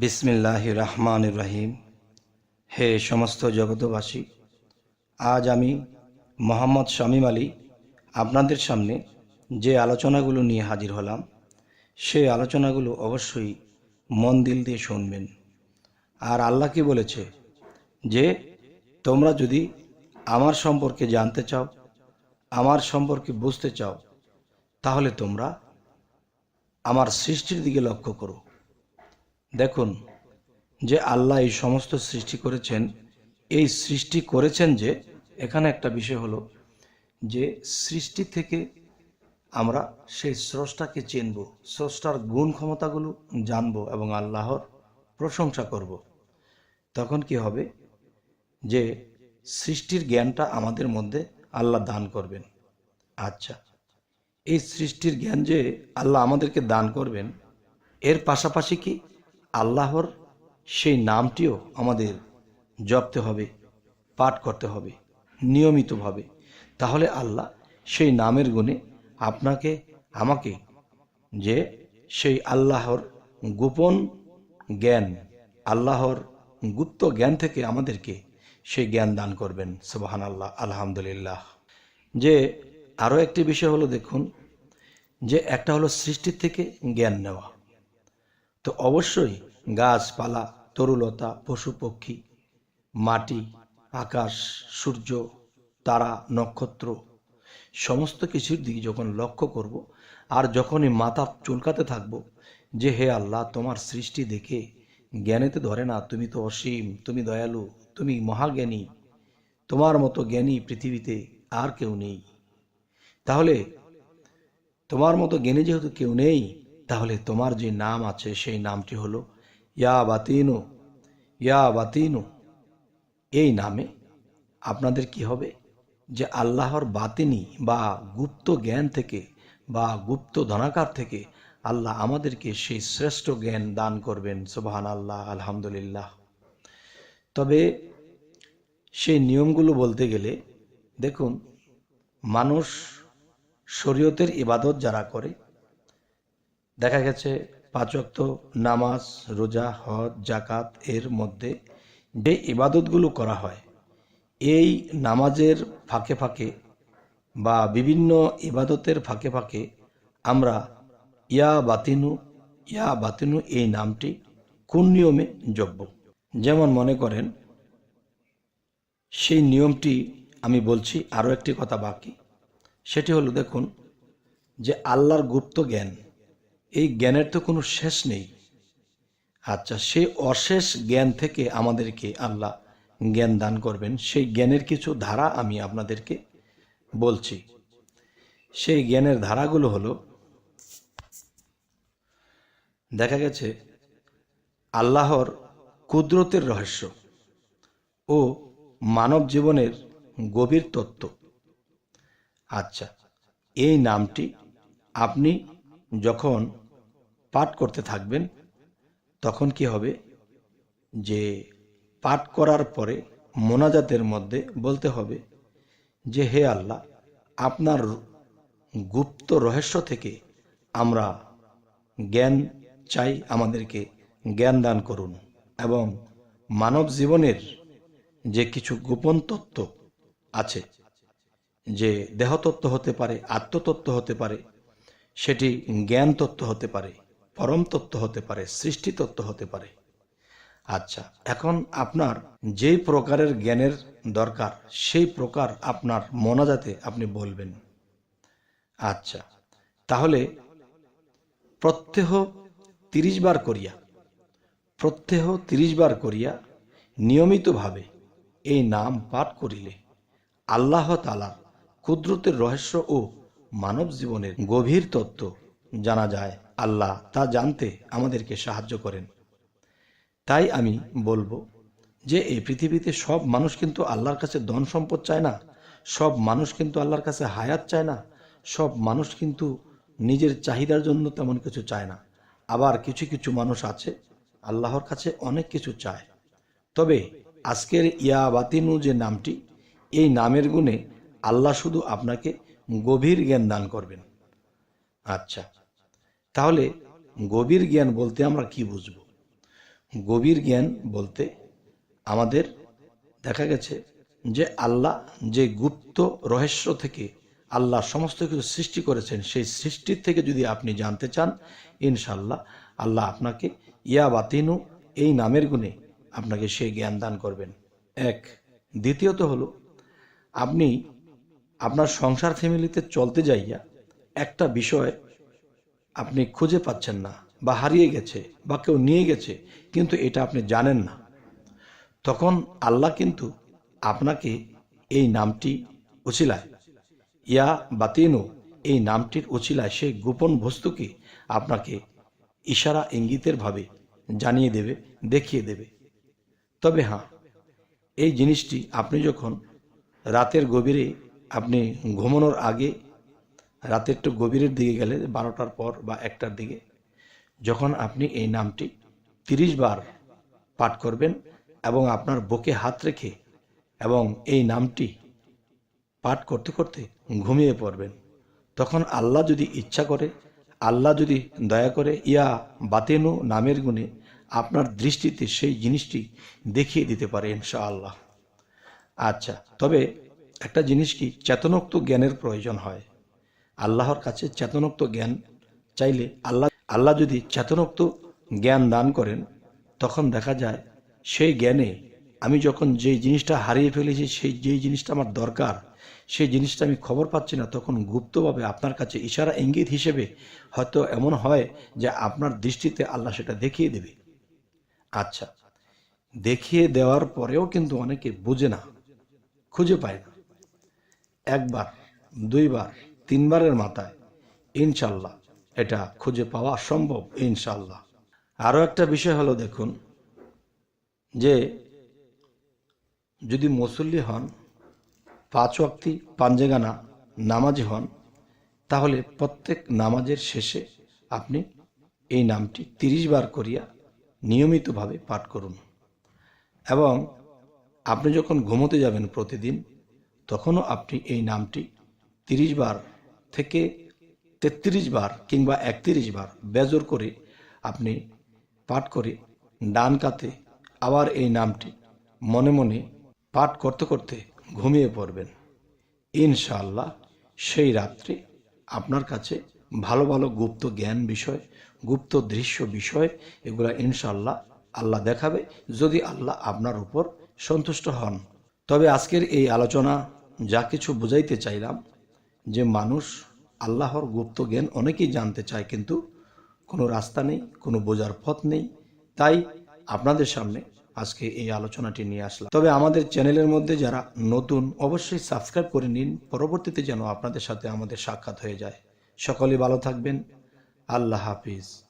বিসমিল্লাহ রহমান রহিম হে সমস্ত জগতবাসী আজ আমি মোহাম্মদ শামীম আলী আপনাদের সামনে যে আলোচনাগুলো নিয়ে হাজির হলাম, সেই আলোচনাগুলো অবশ্যই মন দিল দিয়ে শুনবেন। আর আল্লাহ কি বলেছে যে, তোমরা যদি আমার সম্পর্কে জানতে চাও, আমার সম্পর্কে বুঝতে চাও, তাহলে তোমরা আমার সৃষ্টির দিকে লক্ষ্য করো। দেখুন, যে আল্লাহ এই সমস্ত সৃষ্টি করেছেন, এই সৃষ্টি করেছেন যে, এখানে একটা বিষয় হলো যে, সৃষ্টি থেকে আমরা সেই স্রষ্টাকে চিনব, স্রষ্টার গুণ ক্ষমতাগুলো জানব এবং আল্লাহর প্রশংসা করব। তখন কি হবে? যে, সৃষ্টির জ্ঞানটা আমাদের মধ্যে আল্লাহ দান করবেন। আচ্ছা এই সৃষ্টির জ্ঞান যে আল্লাহ আমাদেরকে দান করবেন, এর পাশাপাশি কি আল্লাহর সেই নামটিও আমাদের জপতে হবে, পাঠ করতে হবে, নিয়মিতভাবে। তাহলে আল্লাহ সেই নামের গুণে আপনাকে, আমাকে যে সেই আল্লাহর গোপন জ্ঞান, আল্লাহর গুপ্ত জ্ঞান থেকে আমাদেরকে সেই জ্ঞান দান করবেন। সুবাহান আল্লাহ আলহামদুলিল্লাহ। যে আরও একটি বিষয় হলো দেখুন, যে একটা হলো সৃষ্টির থেকে জ্ঞান নেওয়া। তো অবশ্যই গাছপালা, তরুলতা পশু পক্ষী মাটি, আকাশ, সূর্য, তারা, নক্ষত্র, সমস্ত কিছুর দিকে যখন লক্ষ্য করব আর যখনই মাথা চুলকাতে থাকব যে হে আল্লাহ, তোমার সৃষ্টি দেখে জ্ঞানেতে ধরে না, তুমি তো অসীম, তুমি দয়ালু, তুমি মহাজ্ঞানী, তোমার মতো জ্ঞানী পৃথিবীতে আর কেউ নেই। তাহলে তোমার মতো জ্ঞানী যেহেতু কেউ নেই তাহলে তোমার যে নাম আছে সেই নামটি হলো ইয়া বাতিনু ইয়া বাতিনু এই নামে আপনাদের কি হবে? যে আল্লাহর বাতিনি বা গুপ্ত জ্ঞান থেকে বা গুপ্ত ধনাকার থেকে আল্লাহ আমাদেরকে সেই শ্রেষ্ঠ জ্ঞান দান করবেন। সুবাহান আল্লাহ আলহামদুলিল্লাহ। তবে সেই নিয়মগুলো বলতে গেলে, দেখুন, মানুষ শরীয়তের ইবাদত যারা করে দেখা গেছে পাঁচক্ত নামাজ, রোজা, হজ জাকাত এর মধ্যে যে ইবাদতগুলো করা হয়, এই নামাজের ফাঁকে ফাঁকে বা বিভিন্ন ইবাদতের ফাঁকে ফাঁকে আমরা ইয়া বাতিনু ইয়া বাতিনু এই নামটি কোন নিয়মে যোগ্য যেমন মনে করেন, সেই নিয়মটি আমি বলছি আরও একটি কথা বাকি। সেটি হলো দেখুন যে আল্লাহর গুপ্ত জ্ঞান এই জ্ঞানের তো কোনো শেষ নেই। আচ্ছা সেই অশেষ জ্ঞান থেকে আমাদেরকে আল্লাহ জ্ঞান দান করবেন। সেই জ্ঞানের কিছু ধারা আমি আপনাদেরকে বলছি। সেই জ্ঞানের ধারাগুলো হলো, দেখা গেছে, আল্লাহর কুদরতের রহস্য ও মানব জীবনের গভীর তত্ত্ব। আচ্ছা এই নামটি আপনি যখন পাঠ করতে থাকবেন, তখন কি হবে? যে পাঠ করার পরে মোনাজাতের মধ্যে বলতে হবে যে, হে আল্লাহ, আপনার গুপ্ত রহস্য থেকে আমরা জ্ঞান চাই, আমাদেরকে জ্ঞান দান করুন এবং মানব জীবনের যে কিছু গোপন তত্ত্ব আছে, যে দেহতত্ত্ব হতে পারে, আত্মতত্ত্ব হতে পারে, সেটি জ্ঞান তত্ত্ব হতে পারে। পরম তত্ত্ব হতে পারে সৃষ্টি তত্ত্ব হতে পারে। আচ্ছা এখন আপনার যেই প্রকারের জ্ঞানের দরকার, সেই প্রকার আপনার মনাজাতে আপনি বলবেন। আচ্ছা তাহলে প্রত্যেহ তিরিশ বার করিয়া, প্রত্যেহ তিরিশ বার করিয়া নিয়মিতভাবে এই নাম পাঠ করিলে আল্লাহ তালার কুদরতের রহস্য ও মানব জীবনের গভীর তত্ত্ব জানা যায়। আল্লাহ তা জানতে আমাদেরকে সাহায্য করেন। তাই আমি বলব যে এই পৃথিবীতে সব মানুষ কিন্তু আল্লাহর কাছে ধন সম্পদ চায় না, সব মানুষ কিন্তু আল্লাহর কাছে হায়াত চায় না, সব মানুষ কিন্তু নিজের চাহিদার জন্য তেমন কিছু চায় না। আবার কিছু কিছু মানুষ আছে, আল্লাহর কাছে অনেক কিছু চায়। তবে আজকের ইয়া বাতিনু যে নামটি, এই নামের গুণে আল্লাহ শুধু আপনাকে গভীর জ্ঞান দান করবেন। আচ্ছা। তাহলে গভীর জ্ঞান বলতে আমরা কি বুঝব? গভীর জ্ঞান বলতে আমাদের দেখা গেছে যে আল্লাহ যে গুপ্ত রহস্য থেকে আল্লাহ সমস্ত কিছু সৃষ্টি করেছেন, সেই সৃষ্টির থেকে যদি আপনি জানতে চান ইনশাল্লাহ আল্লাহ আপনাকে ইয়া বাতিনু, এই নামের গুণে আপনাকে সেই জ্ঞান দান করবেন। এক। দ্বিতীয়ত হলো, আপনি আপনার সংসার ফ্যামিলিতে চলতে যাইয়া একটা বিষয় আপনি খুঁজে পাচ্ছেন না বা হারিয়ে গেছে বা কেউ নিয়ে গেছে, কিন্তু এটা আপনি জানেন না। তখন আল্লাহ কিন্তু আপনাকে এই নামটি উচিলায়। ইয়া বাতিনু, এই নামটির উচিলায় সেই গোপন বস্তুকে আপনাকে ইশারা ইঙ্গিতের ভাবে জানিয়ে দেবে, দেখিয়ে দেবে। তবে হ্যাঁ এই জিনিসটি আপনি যখন রাতের গভীরে আপনি ঘুমানোর আগে রাতের একটু গভীরের দিকে গেলে বারোটার পর বা একটার দিকে, যখন আপনি এই নামটি তিরিশ বার পাঠ করবেন এবং আপনার বুকে হাত রেখে এবং এই নামটি পাঠ করতে করতে ঘুমিয়ে পড়বেন, তখন আল্লাহ যদি ইচ্ছা করে, আল্লাহ যদি দয়া করে, ইয়া বাতেনু নামের গুণে আপনার দৃষ্টিতে সেই জিনিসটি দেখিয়ে দিতে পারে ইনশাআল্লাহ। আচ্ছা তবে একটা জিনিস কি, চেতনোক্ত জ্ঞানের প্রয়োজন হয়। আল্লাহর কাছে চেতনোক্ত জ্ঞান চাইলে আল্লাহ আল্লাহ যদি চেতনোক্ত জ্ঞান দান করেন, তখন দেখা যায় সেই জ্ঞানে আমি যখন যেই জিনিসটা হারিয়ে ফেলেছি, সেই যেই জিনিসটা আমার দরকার, সেই জিনিসটা আমি খবর পাচ্ছি না, তখন গুপ্তভাবে আপনার কাছে ইশারা, ইঙ্গিত হিসেবে হয়তো এমন হয় যে আপনার দৃষ্টিতে আল্লাহ সেটা দেখিয়ে দেবে। আচ্ছা দেখিয়ে দেওয়ার পরেও কিন্তু অনেকে বোঝে না, খুঁজে পায় না। একবার, দুইবার তিনবারের মাথায়। ইনশাল্লাহ, এটা খুঁজে পাওয়া সম্ভব, ইনশাল্লাহ। আরও একটা বিষয় হলো, দেখুন, যে যদি মুসল্লি হন, পাঁচ ওয়াক্তি পাঞ্জেগানা নামাজি হন, তাহলে প্রত্যেক নামাজের শেষে আপনি এই নামটি তিরিশ বার করিয়া নিয়মিতভাবে পাঠ করুন। এবং আপনি যখন ঘুমোতে যাবেন প্রতিদিন, তখনও আপনি এই নামটি তিরিশ বার থেকে তেত্রিশ বার কিংবা একত্রিশ বার বেজোর করে আপনি পাঠ করে ডান কাতে আবার এই নামটি মনে মনে পাঠ করতে করতে ঘুমিয়ে পড়বেন। ইনশাআল্লাহ সেই রাত্রে আপনার কাছে ভালো ভালো গুপ্ত জ্ঞান বিষয়, গুপ্ত দৃশ্য বিষয়, এগুলা ইনশাআল্লাহ আল্লাহ দেখাবে যদি আল্লাহ আপনার উপর সন্তুষ্ট হন। তবে আজকের এই আলোচনা যা কিছু বুঝাইতে চাইলাম যে মানুষ আল্লাহর গুপ্ত জ্ঞান অনেকেই জানতে চায়, কিন্তু কোনো রাস্তা নেই, কোনো বোঝার পথ নেই। তাই আপনাদের সামনে আজকে এই আলোচনাটি নিয়ে আসলাম। তবে আমাদের চ্যানেলের মধ্যে যারা নতুন, অবশ্যই সাবস্ক্রাইব করে নিন। পরবর্তীতে যেন আপনাদের সাথে আমাদের সাক্ষাৎ হয়ে যায়। সকলে ভালো থাকবেন। আল্লাহ হাফিজ।